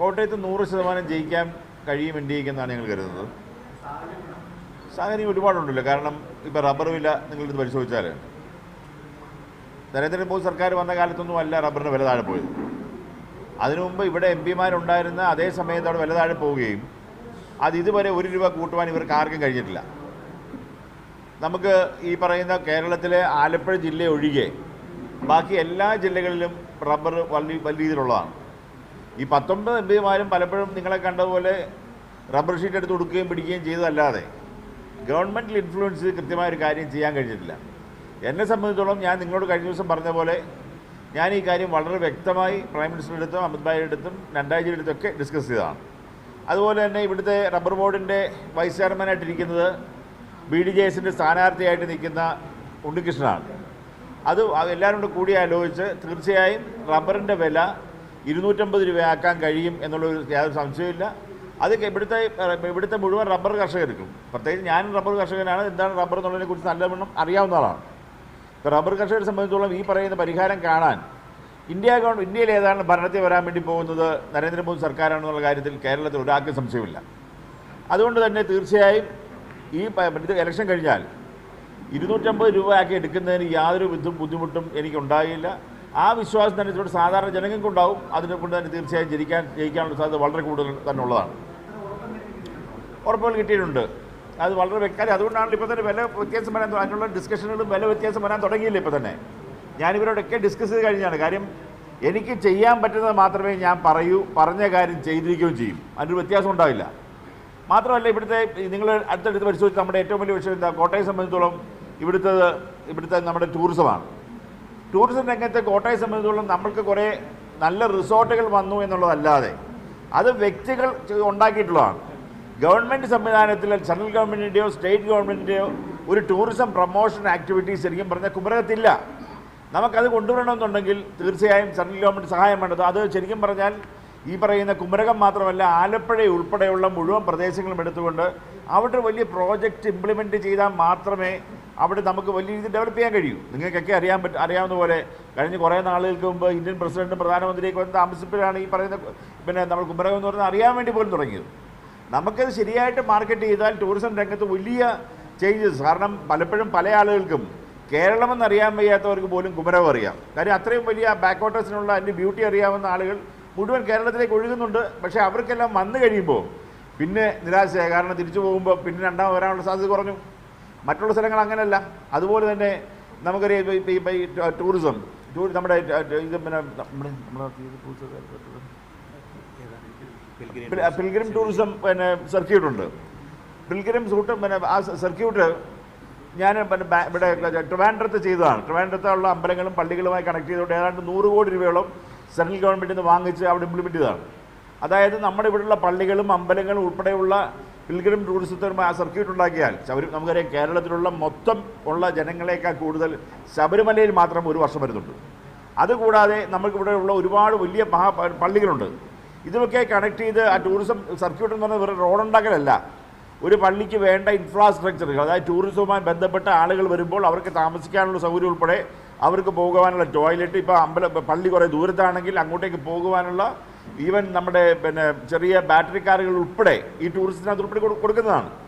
കോട്ടയത്ത് നൂറ് ശതമാനം ജയിക്കാൻ കഴിയും എൻ എന്നാണ് ഞങ്ങൾ കരുതുന്നത്. സാഹചര്യം ഒരുപാടുണ്ടല്ലോ. കാരണം ഇപ്പോൾ റബ്ബർ വില നിങ്ങളിത് പരിശോധിച്ചാൽ. നരേന്ദ്രമോദി സർക്കാർ വന്ന കാലത്തൊന്നും അല്ല റബ്ബറിന് വില താഴെ പോയത്. അതിനു മുമ്പ് ഇവിടെ എം പിമാരുണ്ടായിരുന്ന അതേ സമയത്ത് അവിടെ വില താഴെ പോവുകയും അത് ഇതുവരെ ഒരു രൂപ കൂട്ടുവാൻ ഇവർക്ക് ആർക്കും കഴിഞ്ഞിട്ടില്ല. നമുക്ക് ഈ പറയുന്ന കേരളത്തിലെ ആലപ്പുഴ ജില്ല ഒഴികെ ബാക്കി എല്ലാ ജില്ലകളിലും റബ്ബർ വലിയ വലിയ രീതിയിലുള്ളതാണ്. ഈ പത്തൊമ്പത് എം പിമാരും പലപ്പോഴും നിങ്ങളെ കണ്ടതുപോലെ റബ്ബർ ഷീറ്റ് എടുത്ത് കൊടുക്കുകയും പിടിക്കുകയും ചെയ്തതല്ലാതെ ഗവൺമെന്റിൽ ഇൻഫ്ലുവൻസ് കൃത്യമായ ഒരു കാര്യം ചെയ്യാൻ കഴിഞ്ഞിട്ടില്ല. എന്നെ സംബന്ധിച്ചോളം ഞാൻ നിങ്ങളോട് കഴിഞ്ഞ ദിവസം പറഞ്ഞ പോലെ ഞാൻ ഈ കാര്യം വളരെ വ്യക്തമായി പ്രൈം മിനിസ്റ്ററുടെ അടുത്തും അമിത് ഭായിയുടെ അടുത്തും നഡ്ഡാജിയുടെ അടുത്തൊക്കെ ഡിസ്കസ് ചെയ്തതാണ്. അതുപോലെ തന്നെ ഇവിടുത്തെ റബ്ബർ ബോർഡിന്റെ വൈസ് ചെയർമാനായിട്ടിരിക്കുന്നത് ബി ഡി ജെ എസിന്റെ സ്ഥാനാർത്ഥിയായിട്ട് നിൽക്കുന്ന ഉണ്ണികൃഷ്ണനാണ്. അത് എല്ലാവരും കൂടെ കൂടി ആലോചിച്ച് തീർച്ചയായും റബ്ബറിന്റെ വില ഇരുന്നൂറ്റമ്പത് രൂപയാക്കാൻ കഴിയും എന്നുള്ളൊരു യാതൊരു സംശയമില്ല അത് ഇവിടുത്തെ ഇവിടുത്തെ മുഴുവൻ റബ്ബർ കർഷകർക്കും. പ്രത്യേകിച്ച് ഞാനും റബ്ബർ കർഷകനാണ്. എന്താണ് റബ്ബർ എന്നുള്ളതിനെ കുറിച്ച് നല്ലവണ്ണം അറിയാവുന്ന ആളാണ്. ഇപ്പോൾ റബ്ബർ കർഷകരെ സംബന്ധിച്ചോളം ഈ പറയുന്ന പരിഹാരം കാണാൻ ഇന്ത്യ ഗവൺമെന്റ് ഇന്ത്യയിൽ ഏതാണ് ഭരണത്തിൽ വരാൻ വേണ്ടി പോകുന്നത് നരേന്ദ്രമോദി സർക്കാരാണെന്നുള്ള കാര്യത്തിൽ കേരളത്തിൽ ഒരാൾക്കും സംശയമില്ല അതുകൊണ്ട് തന്നെ തീർച്ചയായും ഈ ഇലക്ഷൻ കഴിഞ്ഞാൽ ഇരുന്നൂറ്റമ്പത് രൂപയാക്കി എടുക്കുന്നതിന് യാതൊരു ബുദ്ധിമുട്ടും എനിക്കുണ്ടായില്ല. ആ വിശ്വാസം തന്നെ ഇവിടെ സാധാരണ ജനങ്ങൾക്കുണ്ടാവും. അതിനെ കൊണ്ട് തന്നെ തീർച്ചയായും ജയിക്കാൻ ജയിക്കാനുള്ള സാധ്യത വളരെ കൂടുതൽ തന്നെ ഉള്ളതാണ് ഉറപ്പുകൾ കിട്ടിയിട്ടുണ്ട്. അത് വളരെ വ്യക്തമായി അതുകൊണ്ടാണ് ഇപ്പോൾ തന്നെ വില വ്യത്യാസം വരാൻ അതിനുള്ള ഡിസ്കഷനുകളും വില വ്യത്യാസം വരാൻ തുടങ്ങിയില്ല ഇപ്പോൾ തന്നെ? ഞാനിവരോടൊക്കെ ഡിസ്കസ് ചെയ്ത് കഴിഞ്ഞാണ്. കാര്യം എനിക്ക് ചെയ്യാൻ പറ്റുന്നത് മാത്രമേ ഞാൻ പറയൂ പറഞ്ഞ കാര്യം ചെയ്തിരിക്കുകയും ചെയ്യും. അതിനൊരു വ്യത്യാസം ഉണ്ടാവില്ല. മാത്രമല്ല ഇവിടുത്തെ നിങ്ങൾ അടുത്തടുത്ത് പരിശോധിച്ച് നമ്മുടെ ഏറ്റവും വലിയ വിഷയം എന്താ? കോട്ടയം സംബന്ധിച്ചോളം ഇവിടുത്തെ ഇവിടുത്തെ നമ്മുടെ ടൂറിസമാണ് ടൂറിസം രംഗത്ത് കോട്ടയം സംബന്ധിച്ചോളം നമ്മൾക്ക് കുറേ നല്ല റിസോർട്ടുകൾ വന്നു എന്നുള്ളതല്ലാതെ അത് വ്യക്തികൾ ഉണ്ടാക്കിയിട്ടുള്ളതാണ്. ഗവൺമെന്റ് സംവിധാനത്തിൽ സെൻട്രൽ ഗവൺമെന്റിന്റെയോ സ്റ്റേറ്റ് ഗവൺമെന്റിന്റെയോ ഒരു ടൂറിസം പ്രൊമോഷൻ ആക്ടിവിറ്റീസ് ശരിക്കും പറഞ്ഞാൽ കുമരകത്തില്ല. നമുക്കത് കൊണ്ടുവരണമെന്നുണ്ടെങ്കിൽ തീർച്ചയായും സെൻട്രൽ ഗവൺമെന്റ് സഹായം വേണ്ടത്. അത് ശരിക്കും പറഞ്ഞാൽ ഈ പറയുന്ന കുമരകം മാത്രമല്ല ആലപ്പുഴ ഉൾപ്പെടെയുള്ള മുഴുവൻ പ്രദേശങ്ങളും എടുത്തുകൊണ്ട് അവിടെ വലിയ പ്രോജക്റ്റ് ഇംപ്ലിമെന്റ് ചെയ്താൽ മാത്രമേ അവിടെ നമുക്ക് വലിയ രീതിയിൽ ഡെവലപ്പ് ചെയ്യാൻ കഴിയും. നിങ്ങൾക്കൊക്കെ അറിയാൻ പറ്റും അറിയാവുന്ന പോലെ കഴിഞ്ഞ കുറേ നാളുകൾക്ക് മുമ്പ് ഇന്ത്യൻ പ്രസിഡന്റും പ്രധാനമന്ത്രിയൊക്കെ വന്ന് താമസിപ്പിലാണ് ഈ പറയുന്ന പിന്നെ നമ്മൾ കുമരകം എന്ന് പറഞ്ഞാൽ അറിയാൻ വേണ്ടി പോലും തുടങ്ങിയത്. നമുക്കത് ശരിയായിട്ട് മാർക്കറ്റ് ചെയ്താൽ ടൂറിസം രംഗത്ത് വലിയ ചേഞ്ചസ് കാരണം പലപ്പോഴും പല ആളുകൾക്കും കേരളമെന്നറിയാൻ വയ്യാത്തവർക്ക് പോലും കുമരകം അറിയാം. കാര്യം അത്രയും വലിയ ബാക്ക്വാട്ടേഴ്സിനുള്ള അതിന്റെ ബ്യൂട്ടി അറിയാവുന്ന ആളുകൾ മുഴുവൻ കേരളത്തിലേക്ക് ഒഴുകുന്നുണ്ട്. പക്ഷേ അവർക്കെല്ലാം വന്നു കഴിയുമ്പോൾ പിന്നെ നിരാശയായി കാരണം തിരിച്ചു പോകുമ്പോൾ പിന്നെ രണ്ടാമത് വരാനുള്ള സാധ്യത കുറഞ്ഞു. മറ്റുള്ള സ്ഥലങ്ങൾ അങ്ങനെയല്ല അതുപോലെ തന്നെ നമുക്കറിയാം ഈ ടൂറിസം. നമ്മുടെ ഇത് പിന്നെ നമ്മുടെ നമ്മുടെ പിൽ- പിൽഗ്രിം ടൂറിസം പിന്നെ സർക്യൂട്ടുണ്ട് പിൽഗ്രിം സൂട്ട് പിന്നെ ആ സർക്യൂട്ട് ഞാൻ പിന്നെ ഇവിടെ ട്രിവാൻഡ്രത്ത് ചെയ്തതാണ്. ട്രിവാൻഡ്രത്തുള്ള അമ്പലങ്ങളും പള്ളികളുമായി കണക്ട് ചെയ്തുകൊണ്ട് ഏതാണ്ട് നൂറ് കോടി രൂപയോളം സെൻട്രൽ ഗവൺമെന്റിൽ നിന്ന് വാങ്ങിച്ച് അവിടെ ഇംപ്ലിമെന്റ് ചെയ്തതാണ്. അതായത് നമ്മുടെ ഇവിടെയുള്ള പള്ളികളും അമ്പലങ്ങളും ഉൾപ്പെടെയുള്ള പിൽഗ്രിം ടൂറിസത്തിനുമായി ആ സർക്യൂട്ട് ഉണ്ടാക്കിയാൽ ശബരി നമുക്കറിയാം കേരളത്തിലുള്ള മൊത്തം ഉള്ള ജനങ്ങളെക്കാൾ കൂടുതൽ ശബരിമലയിൽ മാത്രം ഒരു വർഷം വരുന്നുണ്ട്. അതുകൂടാതെ നമുക്കിവിടെ ഉള്ള ഒരുപാട് വലിയ മഹാ പള്ളികളുണ്ട്. ഇതൊക്കെ കണക്ട് ചെയ്ത് ആ ടൂറിസം സർക്യൂട്ട് എന്ന് വെറും റോഡ് ഉണ്ടാക്കലല്ല. ഒരു പള്ളിക്ക് വേണ്ട ഇൻഫ്രാസ്ട്രക്ചറുകൾ അതായത് ടൂറിസവുമായി ബന്ധപ്പെട്ട ആളുകൾ വരുമ്പോൾ അവർക്ക് താമസിക്കാനുള്ള സൗകര്യം ഉൾപ്പെടെ അവർക്ക് പോകുവാനുള്ള ടോയ്ലറ്റ് ഇപ്പോൾ അമ്പലം പള്ളി കുറേ ദൂരത്താണെങ്കിൽ അങ്ങോട്ടേക്ക് പോകുവാനുള്ള ഈവൻ നമ്മുടെ പിന്നെ ചെറിയ ബാറ്ററി കാറുകൾ ഉൾപ്പെടെ ഈ ടൂറിസത്തിനകത്ത് ഉൾപ്പെടെ കൊടുക്കുന്നതാണ്.